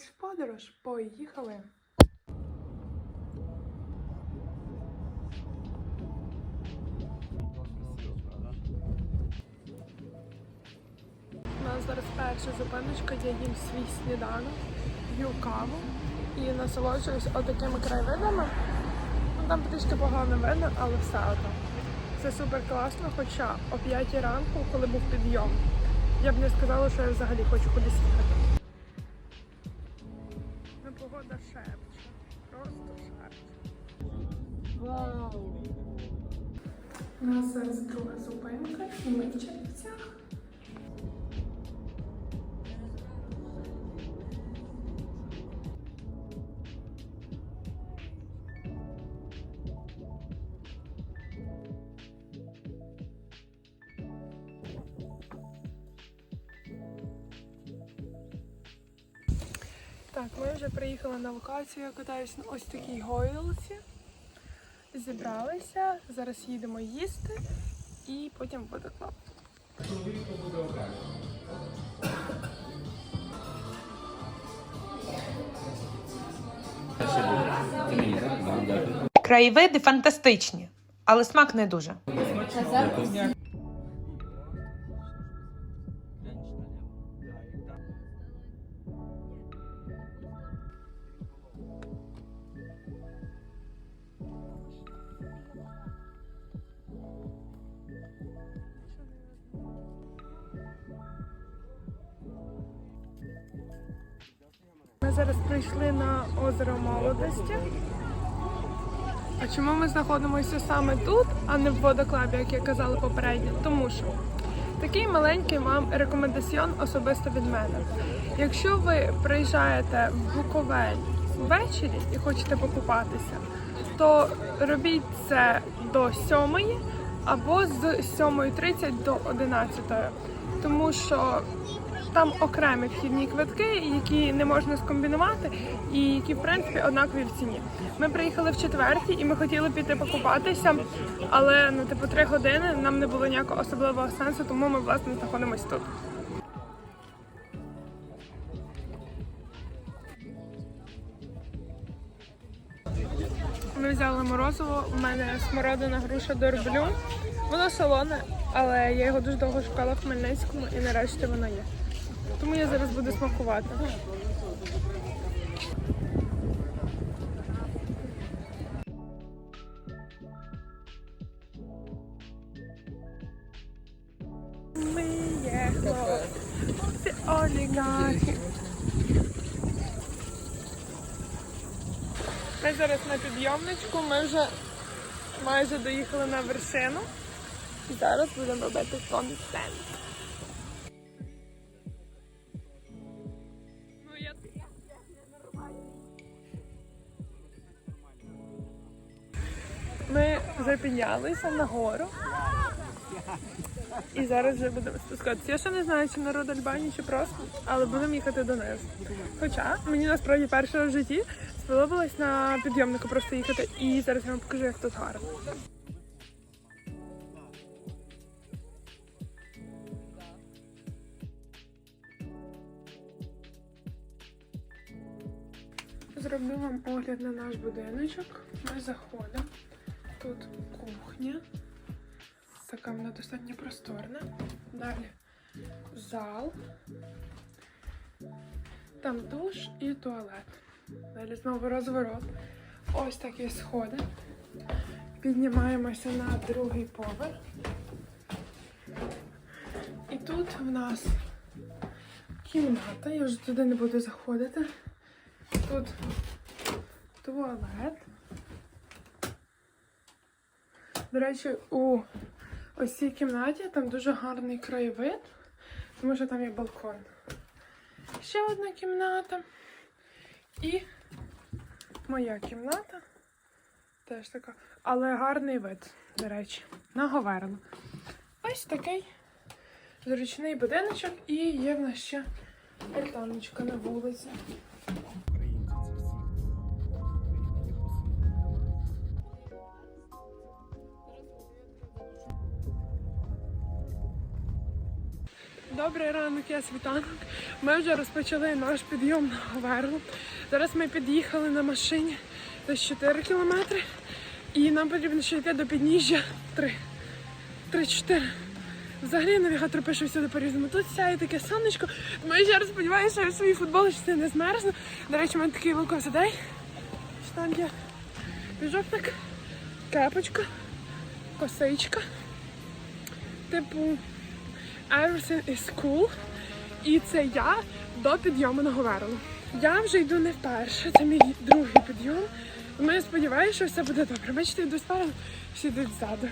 знову в подорож. Поїхали! У нас зараз перша зупиночка, я їм свій сніданок, п'ю каву і насолоджуюсь отакими краєвидами. Ну, там трішки погано видно, але все одно. Це супер класно, хоча о 5 ранку, коли був підйом, я б не сказала, що я взагалі хочу кудись їхати. У нас зараз друга зупинка, і ми в Чернівцях. Так, ми вже приїхали на локацію, я катаюсь на ось такій гойдалці. Зібралися, зараз їдемо їсти і потім буде клап. Краєвиди фантастичні, але смак не дуже. Ми зараз прийшли на озеро молодості. А чому ми знаходимося саме тут, а не в водоклабі, як я казала попередньо? Тому що такий маленький вам рекомендаціон особисто від мене. Якщо ви приїжджаєте в Буковель ввечері і хочете покупатися, то робіть це до 7 або з 7.30 до 11. Тому що там окремі вхідні квитки, які не можна скомбінувати, і які в принципі однакові в ціні. Ми приїхали в четвертій, і ми хотіли піти покупатися, але ну типу три години нам не було ніякого особливого сенсу, тому ми власне знаходимось тут. Ми взяли морозиво. У мене смородина груша дорблю. Воно солоне, але я його дуже довго шукала в Хмельницькому і нарешті воно є. Тому я зараз буду смакувати. Ми є хлопці, олігархи. Ми зараз на підйомничку, ми вже майже доїхали на вершину. І зараз будемо робити контент. Вже піднялися на гору. І зараз вже будемо спускатися. Я ще не знаю, чи народ Альбанії, чи просто, але будемо їхати донизу. Хоча мені насправді перше в житті сподобалось на підйомнику просто їхати. І зараз я вам покажу, як тут гарно. Зроблю вам огляд на наш будиночок. Ми заходимо. Тут кухня. Така вона достатньо просторна. Далі зал. Там душ і туалет. Далі знову розворот. Ось такі сходи. Піднімаємося на другий поверх. І тут в нас кімната. Я вже туди не буду заходити. Тут туалет. До речі, у ось цій кімнаті там дуже гарний краєвид, тому що там є балкон. Ще одна кімната. І моя кімната. Теж така. Але гарний вид, до речі, на Говерло. Ось такий зручний будиночок і є в нас ще альтаночка на вулиці. Добрий ранок, я світанок. Ми вже розпочали наш підйом на Говерлу. Зараз ми під'їхали на машині десь 4 кілометри. І нам потрібно ще йти до підніжжя 3. 3-4. Взагалі навігатор пише всюди по-різному. Тут сяє таке сонечко. Я ще раз сподіваюся, що я в своїй футболочці не змерзну. До речі, у мене такий лукозадей. Там є піджопник, кепочка, косичка. Типу, everything is cool. І це я до підйому на. Я вже йду не вперше, це мій другий підйом. Тому я сподіваюся, що все буде добре. Бачите, йду спереду, всі йдуть ззаду.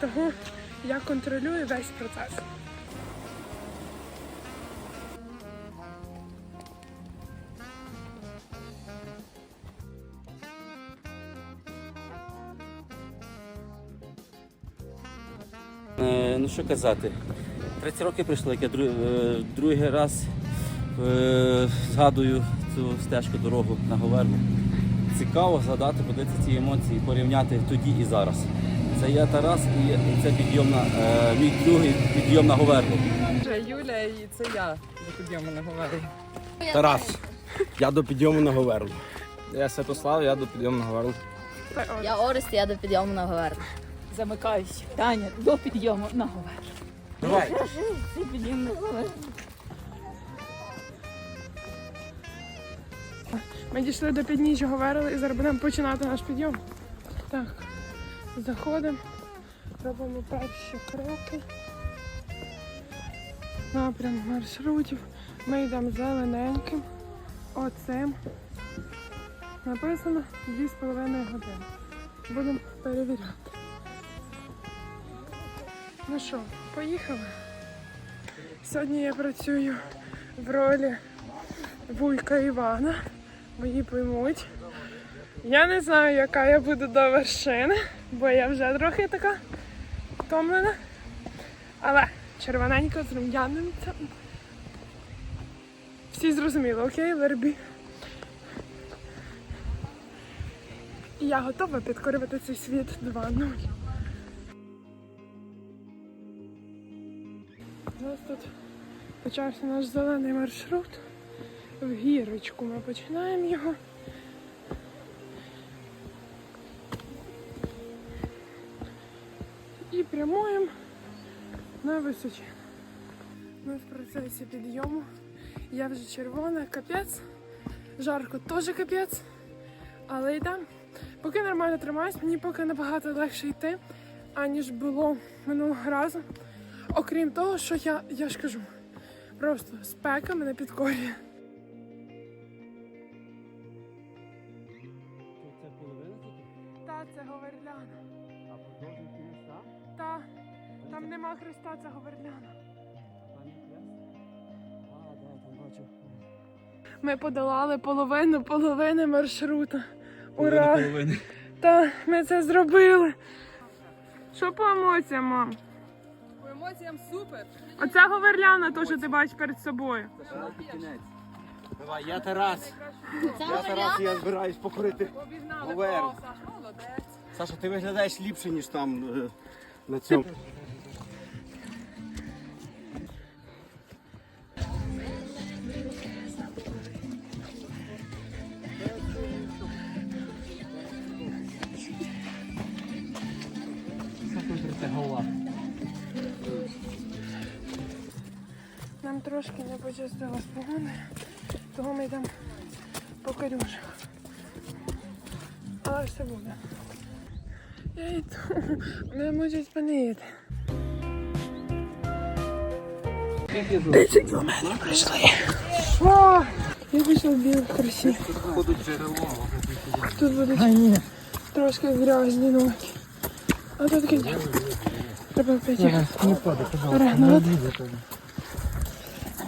Тому я контролюю весь процес. Е, Ну що казати, 30 років пройшло, як я е, другий раз е, згадую цю стежку дорогу на Говерлу. Цікаво згадати, подивитися ці емоції, порівняти тоді і зараз. Це я Тарас і це підйом на е, мій другий підйом на Говерлу. Це Юля і це я до підйому на Говерлі. Тарас, я до підйому на Говерлу. Я Святослав, я до підйому на Говерлу. Я Орест, я до підйому на Говерлу. Замикаюсь. Таня, до підйому на говер. Давай. Ми дійшли до підніжжя Говерли і зараз будемо починати наш підйом. Так, заходимо, робимо перші кроки. Напрям маршрутів. Ми йдемо зелененьким. Оцим. Написано 2,5 години. Будемо перевіряти. Ну що, поїхали? Сьогодні я працюю в ролі вуйка Івана. Мої поймуть. Я не знаю, яка я буду до вершини, бо я вже трохи така втомлена. Але червоненька з рум'янинцем. Всі зрозуміли, окей, вербі. І я готова підкорювати цей світ 2.0. почався наш зелений маршрут. В гірочку ми починаємо його. І прямуємо на височі. Ми в процесі підйому. Я вже червона, капець. Жарко теж капець. Але йдемо. Поки нормально тримаюсь, мені поки набагато легше йти, аніж було минулого разу. Окрім того, що я, я ж кажу, просто спека мене підкорює. Це половина тільки? Та, це Говерляна. А продовжуйте міста? Та, там нема Христа, це Говерляна. Там є хрест? А, да, там бачу. Ми подолали половину половини маршрута. Ура! Половини. Та ми це зробили. Що по емоціям, мам? По емоціям супер. Оця Говерляна, то, що ти бачиш перед собою. Давай, я Тарас. Я Тарас, я збираюсь покорити молодець. Саша, ти виглядаєш ліпше, ніж там е, на цьому. Трошки не пощастило з погодою, тому ми йдемо по корюшах. Але все буде. Я йду, мене можуть спинити. 10 кілометрів пройшли. Що? Я вийшла в білих красі. Тут будуть трошки грязні ноги. А тут таке треба опять перегнати.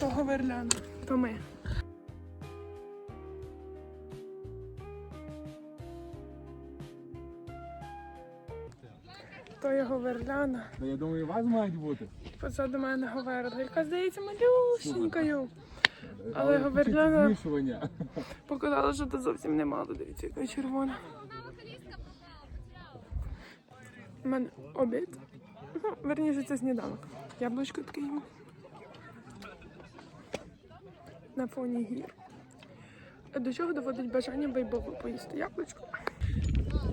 Говерляна. То ми. То є Говерляна. Я думаю, у вас мають бути. Позаду мене Говерла, яка здається малюсенькою. Але Говерляна показала, що тут зовсім немало. Дивіться, яка червона. У мене обід. Ну, верніше, це сніданок. Яблучко таке. На фоні гір. До чого доводить бажання байбову поїсти яблучко.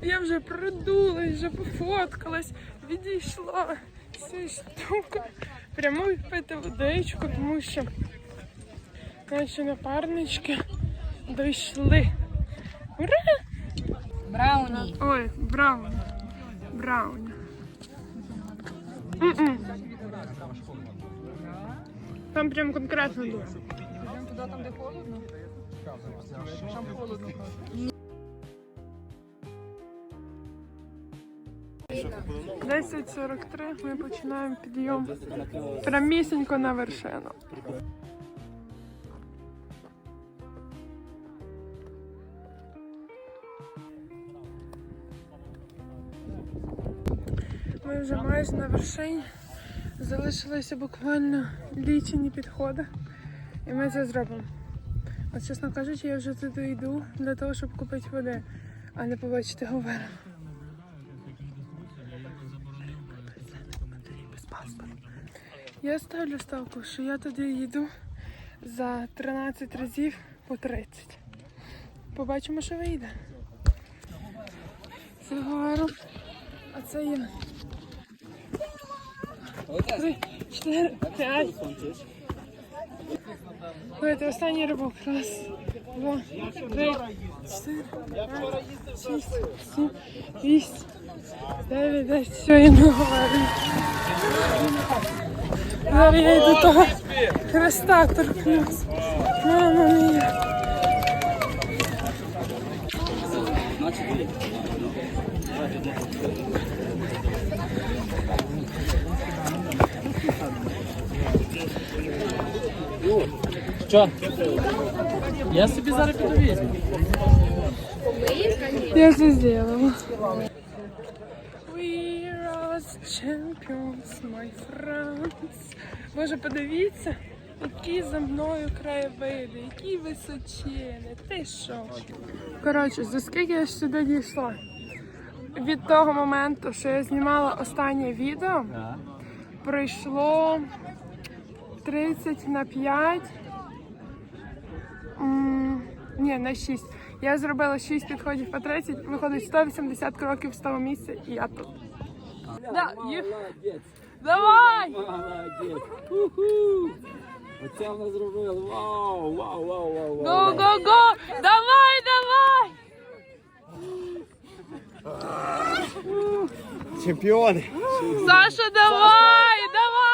Я вже продулась, вже пофоткалась, відійшла з цієї штуки. Прямо пити водичку, тому що наші напарнички дійшли. Ура! Брауні. Ой, брауні. Брауні. М-м. Там прям конкретно дуже. Йдемо туди, там, де холодно. Там холодно. 10.43 ми починаємо підйом прямісінько на вершину. Ми вже майже на вершині. Залишилися буквально лічені підходи. І ми це зробимо. От, чесно кажучи, я вже туди йду для того, щоб купити води, а не побачити говера. Я ставлю ставку, що я туди їду за 13 разів по 30. Побачимо, що вийде. Це говорю. А це я. Три, чотири, п'ять. Давайте останній ривок. Раз, два, три, чотири, п'ять, шість, сім, вісім, дев'ять, десять. Все, я не говорю. Зараз я йду того хреста торкнусь. Мама мія. Що? Я собі зараз піду візьму. Я це зробила. We are champions, my friends. Боже, подивіться, які за мною краєвиди, які височини. Ти що? Коротше, за скільки я сюди дійшла? Від того моменту, що я знімала останнє відео, пройшло 30 на 5. М, Ні, на 6. Я зробила 6 підходів по 30, виходить 180 кроків з того місця, і я тут. Да, їх... Давай! Молодець. Уху. Оце вона зробила. Вау, вау, вау, вау, вау. Го, го, го! Давай, давай! Чемпіони! Саша, давай! Давай, Саша!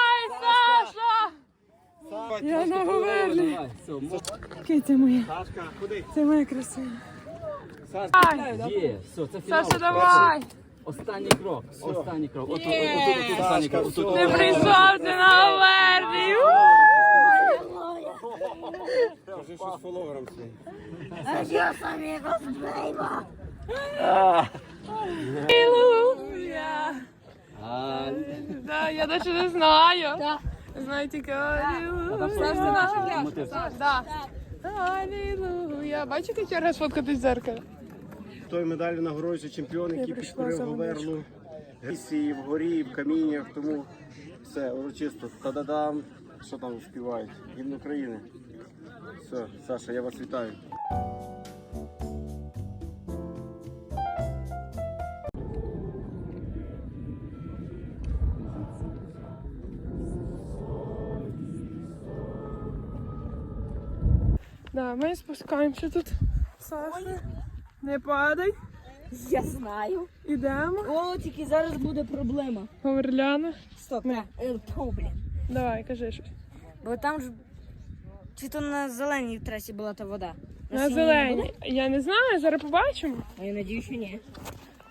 Я на мо- Китя моя, Сашка, куди? це моя красива. Сашка. Є, все, це фінал. Саша, давай! Останній крок, останній крок. Отут, отут, отут, останній крок. Ти прийшов ти на Говерлі! Кажи щось фоловерам своїм. Алілуя! А, Да, я навіть не знаю. Знаю тільки Алілуя. мотив. Да. Алілуя. Бачите, як я раз фоткатись в зеркалі? Той медалі нагороджує чемпіон, який підкорив лісі, і в горі, в каміннях, тому все, урочисто. Та-да-дам. Що там співають? Гімн України. Все, Саша, я вас вітаю. Ми спускаємося тут. Саша, не падай. Я знаю. Ідемо. О, тільки зараз буде проблема. Говерляна. Стоп. Не. Е, Фу, блін. Давай, кажи щось. Бо там ж чи то на зеленій трасі була та вода. На синій не зелені. Я не знаю, зараз побачимо. А я надію, що ні.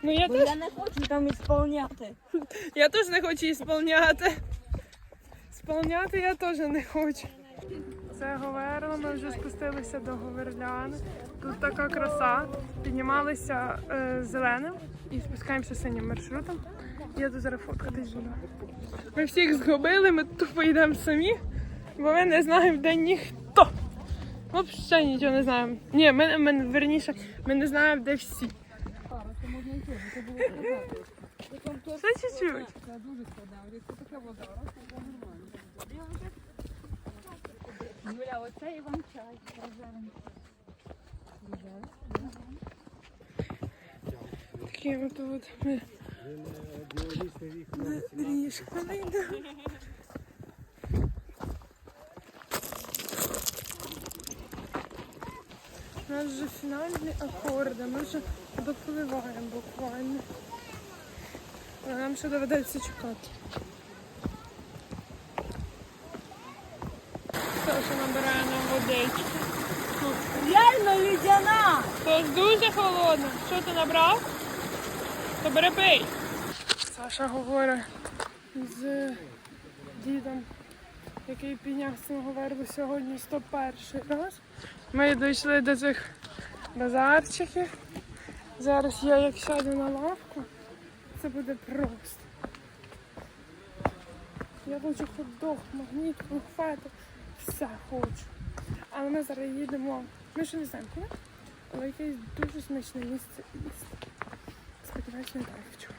Ну я Бо теж, я не хочу там ісполняти. я теж не хочу ісполняти. Сполняти я теж не хочу. Це Говерло, ми вже спустилися до Говерляни. Тут така краса. Піднімалися е, зеленим і спускаємося синім маршрутом. Я тут зараз фоткатись буду. Ми всіх згубили, ми тупо йдемо самі, бо ми не знаємо, де ніхто. Взагалі нічого не знаємо. Ні, ми, ми верніше, ми не знаємо, де всі. Все чуть-чуть. Юля, оце і вам чай. Такі ми тут ми доріжками йдемо. У нас вже фінальні акорди, ми вже допливаємо буквально. Нам ще доведеться чекати. Саша нам водички. Реально лідяна! Тож дуже холодно. Що ти набрав? То бери пий. Саша говорить з дідом, який підняв цього вербу сьогодні 101 раз. Ми дійшли до цих базарчиків. Зараз я як сяду на лавку, це буде просто. Я хочу хот-дог, магніт, конфети, все хочу. Але ми зараз їдемо. Ми ще не знаємо куди, але якесь дуже смачне місце. Сподіваюсь, не так вчора.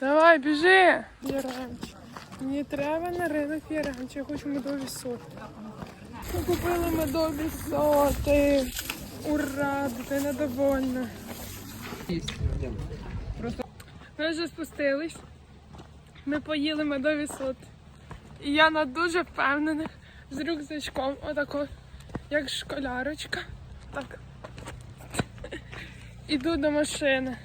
Давай, біжи! Яремче. Мені треба на ринок Яремче, я хочу медові соти. Ми купили медові соти. Ура, дитина довольна. Ми вже спустились. Ми поїли медові соти. І я на дуже впевнених з рюкзачком, отако, як школярочка. Так. Іду до машини.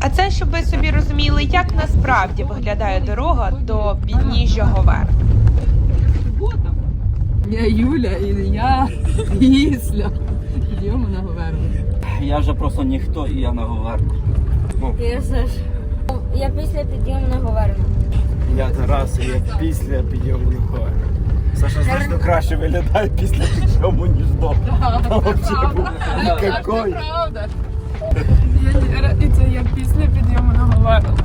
А це, щоб ви собі розуміли, як насправді виглядає дорога до підніжжя Говер. Я Юля і я після. Підйому на Я вже просто ніхто і я на Говерну. Я. Я після підйому не говорю. Я Тарас, і я після підйому на гору. Саша значно краще виглядає після підйому, ніж до. Какой? Правда. І це я після підйому на Говерло.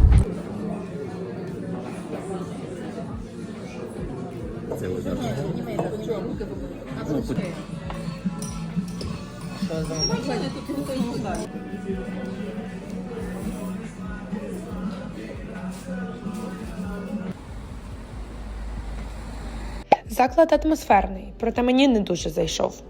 Заклад атмосферний, проте мені не дуже зайшов.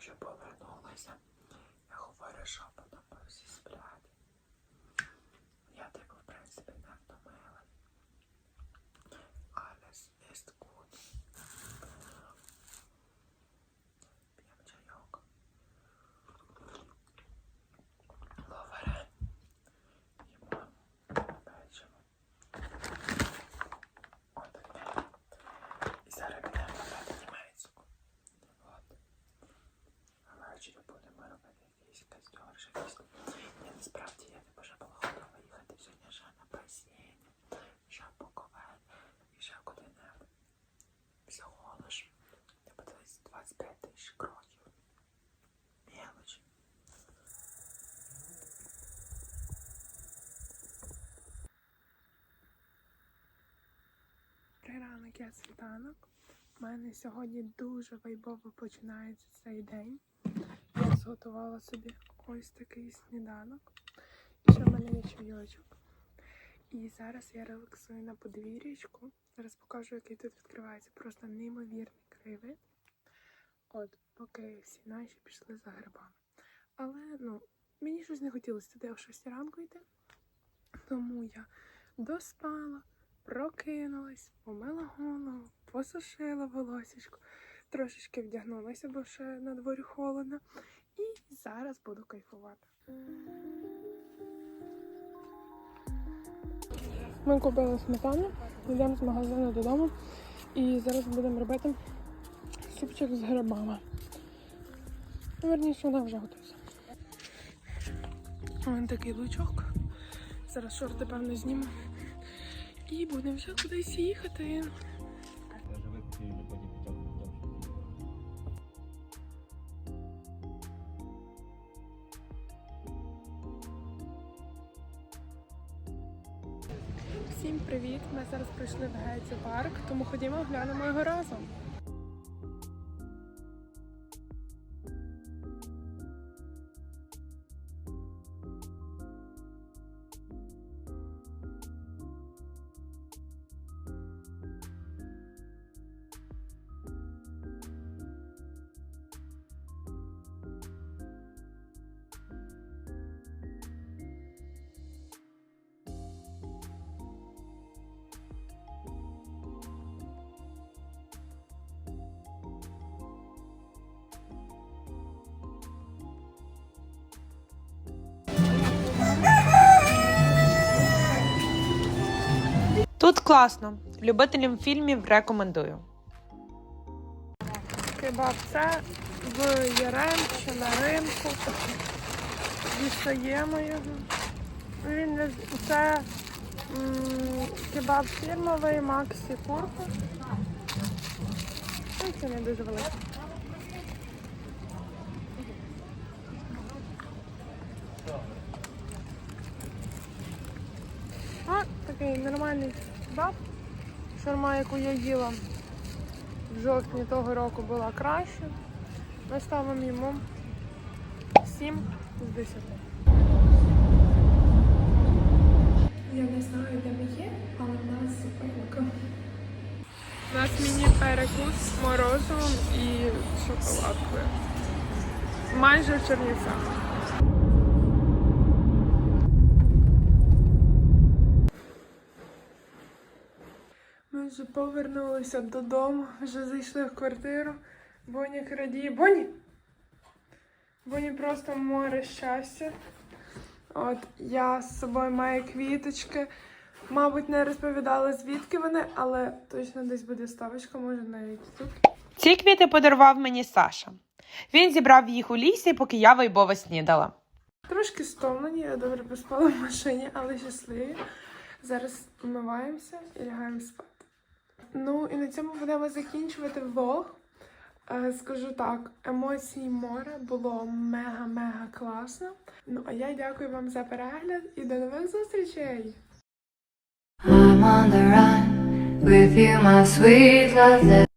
вже повернулися. Я говорю, що потім ми всі сплять. Я типу, в принципі, не втомила. Alles ist gut. П'ємо чайок. Говори. Їмо печиво. От таке. І зараз підемо грати німецьку. От. А ввечері будемо робити якийсь костер, ще якийсь. Ні, насправді я не вже була готова їхати сьогодні ще на басейн, ще по ковель і ще куди-небудь. Всього лиш, я подивись, 25 тисяч кроків. Мелочі. Я світанок. У мене сьогодні дуже вайбово починається цей день. Я зготувала собі ось такий сніданок. І ще в мене є чайочок. І зараз я релаксую на подвір'ячку. Зараз покажу, який тут відкривається. Просто неймовірний краєвид. От, поки всі наші пішли за грибами. Але ну, мені щось не хотілося туди о 6 ранку йти. Тому я доспала, прокинулась, помила голову, посушила волосечко, трошечки вдягнулася, бо ще на дворі холодно. І зараз буду кайфувати. Ми купили сметану, Йдемо з магазину додому і зараз будемо робити супчик з грибами. Ну, Верніше, вона вже готується. Ось такий лучок. Зараз шорти, певно, зніму. І будемо вже кудись їхати. Всім привіт! Ми зараз прийшли в Гейці парк, тому ходімо глянемо його разом. Тут класно. Любителям фільмів рекомендую. Кебаб це в Яремчі на ринку. Дістаємо його. Він це кебаб фірмовий Максі Курка. Це не дуже великий. А, такий нормальний кебаб. Шарма, яку я їла в жовтні того року була краще. Ми ставимо йому 7 з 10. Я не знаю, де ми є, але в нас зупинка. У нас міні-перекус з морозивом і шоколадкою. Майже в Чернівцях. Ми вже повернулися додому, вже зайшли в квартиру. Боня радіє. Боні! Боні просто море щастя. От я з собою маю квіточки. Мабуть, не розповідала звідки вони, але точно десь буде ставочка, може навіть тут. Ці квіти подарував мені Саша. Він зібрав їх у лісі, поки я вайбово снідала. Трошки стомлені, я добре поспала в машині, але щасливі. Зараз вмиваємося і лягаємо спати. Ну і на цьому будемо закінчувати влог. Е, Скажу так, емоцій море було мега-мега класно. Ну а я дякую вам за перегляд і до нових зустрічей! I'm on the run with you, my sweet love.